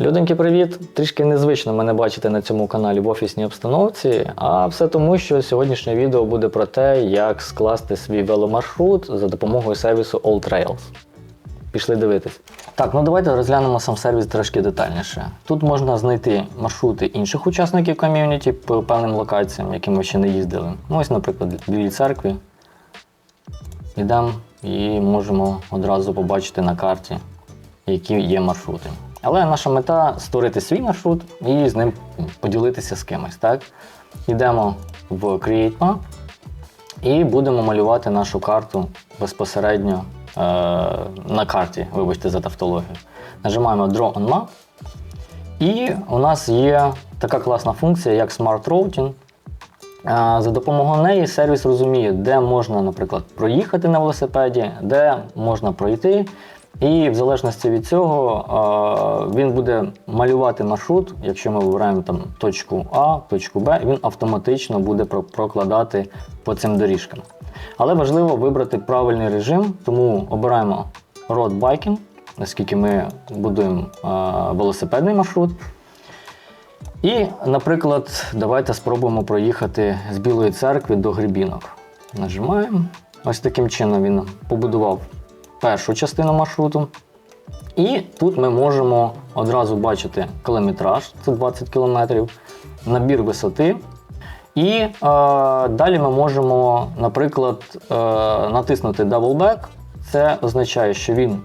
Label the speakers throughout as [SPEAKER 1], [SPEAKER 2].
[SPEAKER 1] Людоньки, привіт! Трішки незвично мене бачити на цьому каналі в офісній обстановці, а все тому, що сьогоднішнє відео буде про те, як скласти свій веломаршрут за допомогою сервісу AllTrails. Пішли дивитись. Так, ну давайте розглянемо сам сервіс трошки детальніше. Тут можна знайти маршрути інших учасників ком'юніті по певним локаціям, які ми ще не їздили. Ну, ось, наприклад, Білій церкві. Йдемо і можемо одразу побачити на карті, які є маршрути. Але наша мета створити свій маршрут і з ним поділитися з кимось. Так? Йдемо в Create Map і будемо малювати нашу карту безпосередньо е, на карті, вибачте за тавтологію. Нажимаємо Draw on Map. І у нас є така класна функція, як Smart Routing. За допомогою неї сервіс розуміє, де можна, наприклад, проїхати на велосипеді, де можна пройти. І в залежності від цього він буде малювати маршрут, якщо ми вибираємо там точку А, точку Б, він автоматично буде прокладати по цим доріжкам. Але важливо вибрати правильний режим, тому обираємо Road Biking, оскільки ми будуємо велосипедний маршрут. І, наприклад, давайте спробуємо проїхати з Білої церкви до Грибінок. Нажимаємо. Ось таким чином він побудував першу частину маршруту. І тут ми можемо одразу бачити кілометраж, це 20 км, набір висоти. І е, далі ми можемо, наприклад, е, натиснути Double Це означає, що він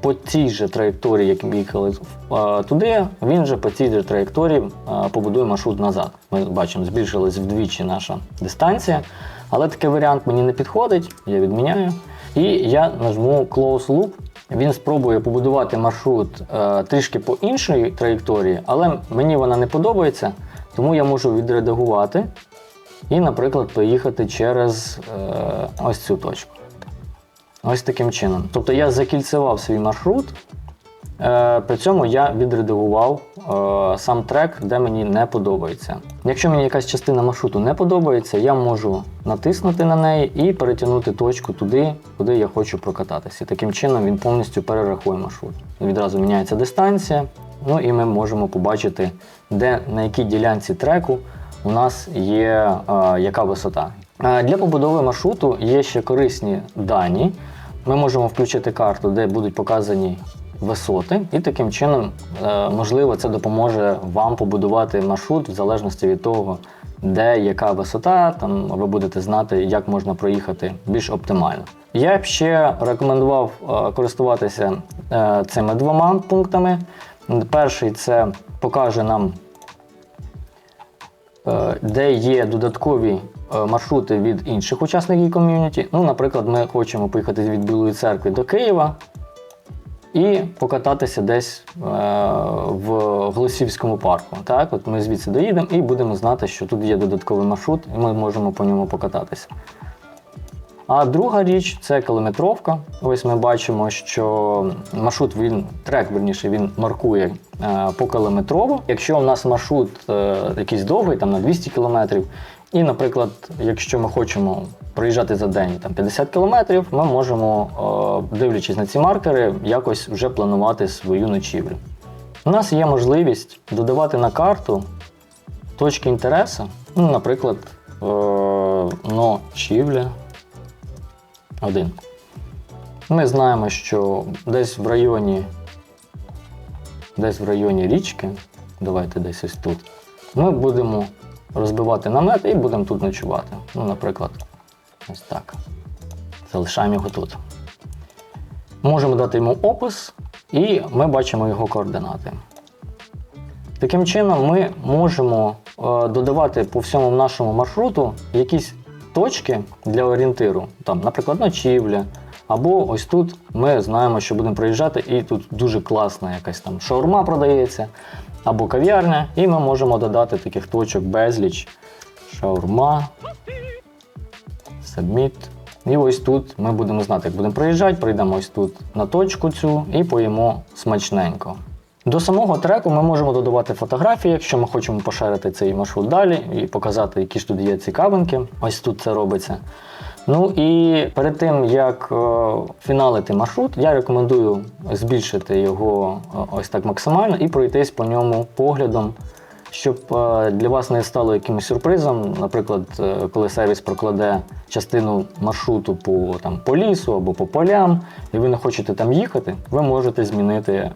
[SPEAKER 1] по тій же траєкторії, як їхали е, туди, він же по цій же траєкторії е, побудує маршрут назад. Ми бачимо, збільшилась вдвічі наша дистанція. Але такий варіант мені не підходить, я відміняю. І я нажму Close Loop. Він спробує побудувати маршрут е, трішки по іншій траєкторії, але мені вона не подобається, тому я можу відредагувати і, наприклад, поїхати через е, ось цю точку. Ось таким чином. Тобто я закільцевав свій маршрут, при цьому я відредагував е, сам трек, де мені не подобається. Якщо мені якась частина маршруту не подобається, я можу натиснути на неї і перетягнути точку туди, куди я хочу прокататися. Таким чином він повністю перерахує маршрут. Відразу міняється дистанція, ну і ми можемо побачити, де на якій ділянці треку у нас є е, яка висота. Е, Для побудови маршруту є ще корисні дані. Ми можемо включити карту, де будуть показані висоти, і таким чином, е, можливо, це допоможе вам побудувати маршрут в залежності від того, де яка висота, там ви будете знати, як можна проїхати більш оптимально. Я б ще рекомендував е, користуватися е, цими двома пунктами. Перший це покаже нам де є додаткові маршрути від інших учасників ком'юніті. Ну, наприклад, ми хочемо поїхати від Білої церкви до Києва і покататися десь е, в Голосівському парку. Так, от ми звідси доїдемо і будемо знати, що тут є додатковий маршрут, і ми можемо по ньому покататися. А друга річ це кілометровка. Ось ми бачимо, що маршрут він трек, верніше, він маркує е, покілометрово. Якщо у нас маршрут е, якийсь довгий, там на 200 кілометрів, і, наприклад, якщо ми хочемо проїжджати за день там 50 кілометрів, ми можемо, е, дивлячись на ці маркери, якось вже планувати свою ночівлю. У нас є можливість додавати на карту точки інтересу, ну, наприклад, е, ночівля. Один. Ми знаємо, що десь в районі, десь в районі річки, давайте десь ось тут, ми будемо розбивати намет і будемо тут ночувати. Ну, наприклад, ось так. Залишаємо його тут. Можемо дати йому опис, і ми бачимо його координати. Таким чином, ми можемо е, додавати по всьому нашому маршруту якісь точки для орієнтиру, там, наприклад, ночівля. Або ось тут ми знаємо, що будемо проїжджати, і тут дуже класна якась там шаурма продається, або кав'ярня, і ми можемо додати таких точок безліч. Шаурма, Submit. І ось тут ми будемо знати, як будемо проїжджати, прийдемо ось тут на точку цю і поїмо смачненько. До самого треку ми можемо додавати фотографії, якщо ми хочемо поширити цей маршрут далі і показати, які ж тут є цікавинки. Ось тут це робиться. Ну і перед тим як е, фіналити маршрут, я рекомендую збільшити його е, ось так максимально і пройтись по ньому поглядом, щоб е, для вас не стало якимось сюрпризом. Наприклад, коли сервіс прокладе частину маршруту по, там, по лісу або по полям, і ви не хочете там їхати, ви можете змінити е,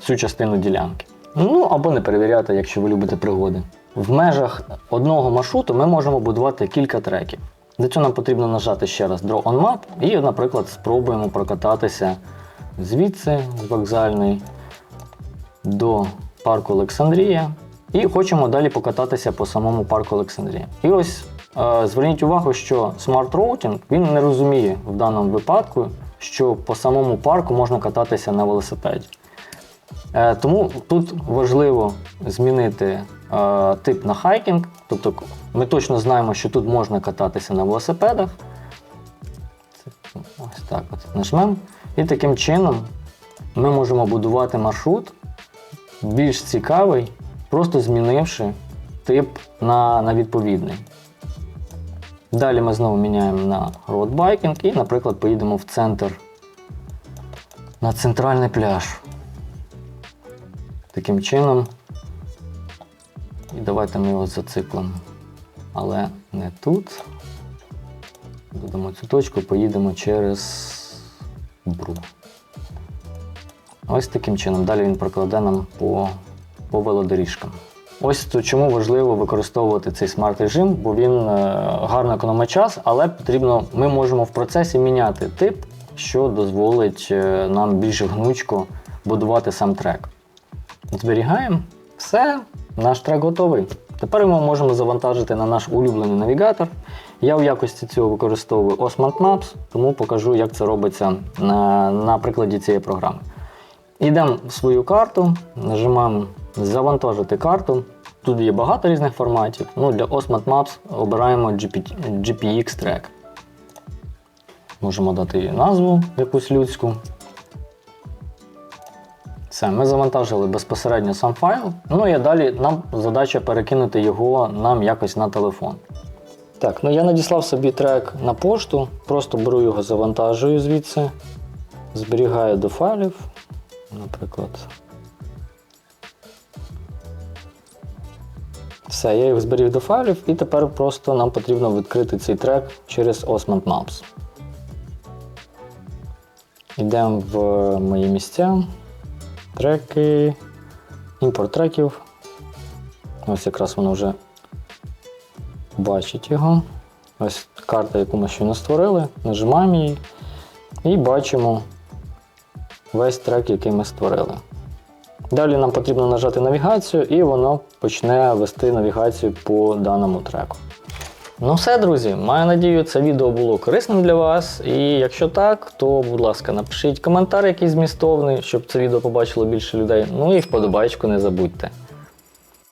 [SPEAKER 1] цю частину ділянки. Ну або не перевіряти, якщо ви любите пригоди. В межах одного маршруту ми можемо будувати кілька треків. Для цього нам потрібно нажати ще раз Draw on Map і, наприклад, спробуємо прокататися звідси, з вокзальної, до парку Олександрія. І хочемо далі покататися по самому парку Олександрія. І ось е, зверніть увагу, що Smart Routing він не розуміє в даному випадку, що по самому парку можна кататися на велосипеді. Е, Тому тут важливо змінити тип на хайкінг. Тобто ми точно знаємо, що тут можна кататися на велосипедах. Ось так от нажмемо. І таким чином ми можемо будувати маршрут більш цікавий, просто змінивши тип на, на відповідний. Далі ми знову міняємо на роадбайкінг і, наприклад, поїдемо в центр на центральний пляж. Таким чином. І давайте ми його зациклимо. Але не тут. Додамо цю точку, поїдемо через Бру. Ось таким чином. Далі він прокладе нам по, по велодоріжкам. Ось то чому важливо використовувати цей смарт-режим, бо він е, гарно економить час, але потрібно, ми можемо в процесі міняти тип, що дозволить е, нам більш гнучко будувати сам трек. Зберігаємо. Все, наш трек готовий. Тепер ми можемо завантажити на наш улюблений навігатор. Я в якості цього використовую Osmond Maps, тому покажу, як це робиться на, на прикладі цієї програми. Йдемо в свою карту, нажимаємо Завантажити карту. Тут є багато різних форматів. Ну, для Osmond Maps обираємо GP, GPX Track. Можемо дати їй назву якусь людську. Все, ми завантажили безпосередньо сам файл. Ну і далі нам задача перекинути його нам якось на телефон. Так, ну я надіслав собі трек на пошту, просто беру його, завантажую звідси, зберігаю до файлів, наприклад. Все, я їх зберіг до файлів, і тепер просто нам потрібно відкрити цей трек через Osmond Maps. Йдемо в мої місця, треки, імпорт треків. Ось якраз воно вже бачить його. Ось карта, яку ми щойно створили. Нажимаємо її і бачимо весь трек, який ми створили. Далі нам потрібно нажати навігацію, і воно почне вести навігацію по даному треку. Ну все, друзі, маю надію, це відео було корисним для вас. І якщо так, то, будь ласка, напишіть коментар якийсь змістовний, щоб це відео побачило більше людей. Ну і вподобайку не забудьте.